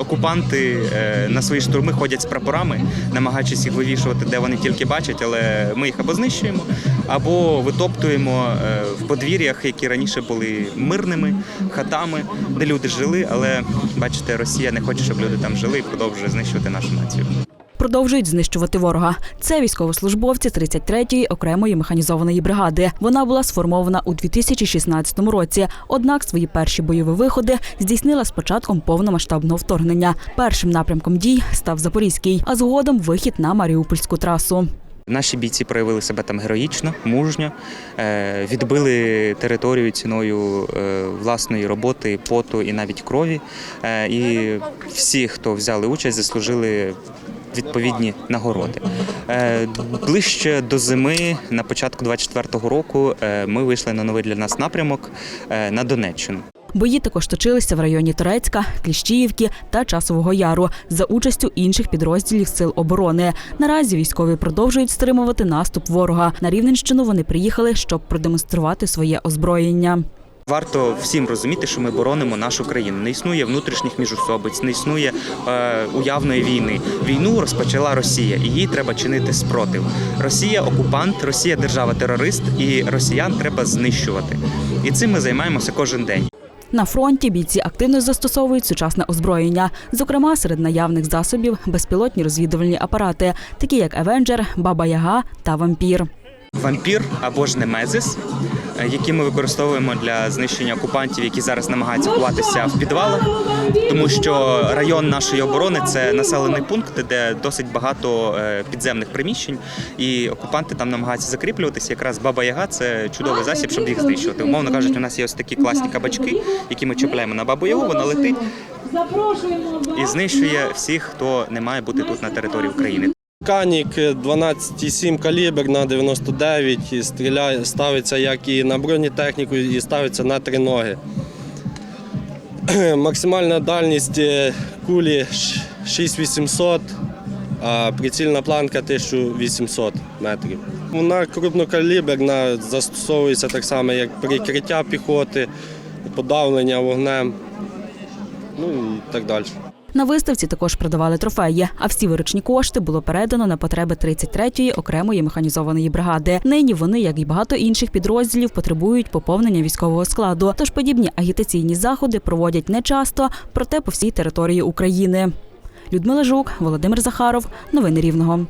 Окупанти е, на свої штурми ходять з прапорами, намагаючись їх вивішувати, де вони тільки бачать, але ми їх або знищуємо, або витоптуємо е, в подвір'ях, які раніше були мирними хатами, де люди жили. Але бачите, Росія не хоче, щоб люди там жили і продовжує знищувати нашу націю. Продовжують знищувати ворога. Це військовослужбовці 33-ї окремої механізованої бригади. Вона була сформована у 2016 році. Однак свої перші бойові виходи здійснила з початком повномасштабного вторгнення. Першим напрямком дій став Запорізький, а згодом вихід на Маріупольську трасу. Наші бійці проявили себе там героїчно, мужньо, е, відбили територію ціною е, власної роботи, поту і навіть крові. Е, І всі, хто взяли участь, заслужили відповідні нагороди. Е, Ближче до зими, на початку 24-го року, е, ми вийшли на новий для нас напрямок е, на Донеччину. Бої також точилися в районі Турецька, Кліщіївки та Часового Яру за участю інших підрозділів сил оборони. Наразі військові продовжують стримувати наступ ворога. На Рівненщину вони приїхали, щоб продемонструвати своє озброєння. Варто всім розуміти, що ми боронимо нашу країну. Не існує внутрішніх міжусобиць, не існує е, уявної війни. Війну розпочала Росія, і їй треба чинити спротив. Росія окупант, Росія держава-терорист, і росіян треба знищувати. І цим ми займаємося кожен день. На фронті бійці активно застосовують сучасне озброєння, зокрема серед наявних засобів безпілотні розвідувальні апарати, такі як Евенджер, Баба Яга та Вампір. Вампір або ж Немезис, які ми використовуємо для знищення окупантів, які зараз намагаються ховатися в підвалах, тому що район нашої оборони це населений пункт, де досить багато е, підземних приміщень, і окупанти там намагаються закріплюватися. Якраз Баба Яга це чудовий засіб, щоб їх знищувати. Умовно кажуть, у нас є ось такі класні кабачки, які ми чіпляємо на бабу Ягу, вона летить і знищує всіх, хто не має бути тут на території України. Канік 12,7 калібр на 99 і стріляє, ставиться як і на бронетехніку, і ставиться на три ноги. Максимальна дальність е, кулі 6800, а прицільна планка 1800 метрів. Вона крупнокаліберна, застосовується так само, як прикриття піхоти, подавлення вогнем, ну і так далі. На виставці також продавали трофеї, а всі виручні кошти було передано на потреби 33-ї окремої механізованої бригади. Нині вони, як і багато інших підрозділів, потребують поповнення військового складу. Тож подібні агітаційні заходи проводять не часто, проте по всій території України. Людмила Жук, Володимир Захаров. Новини Рівного.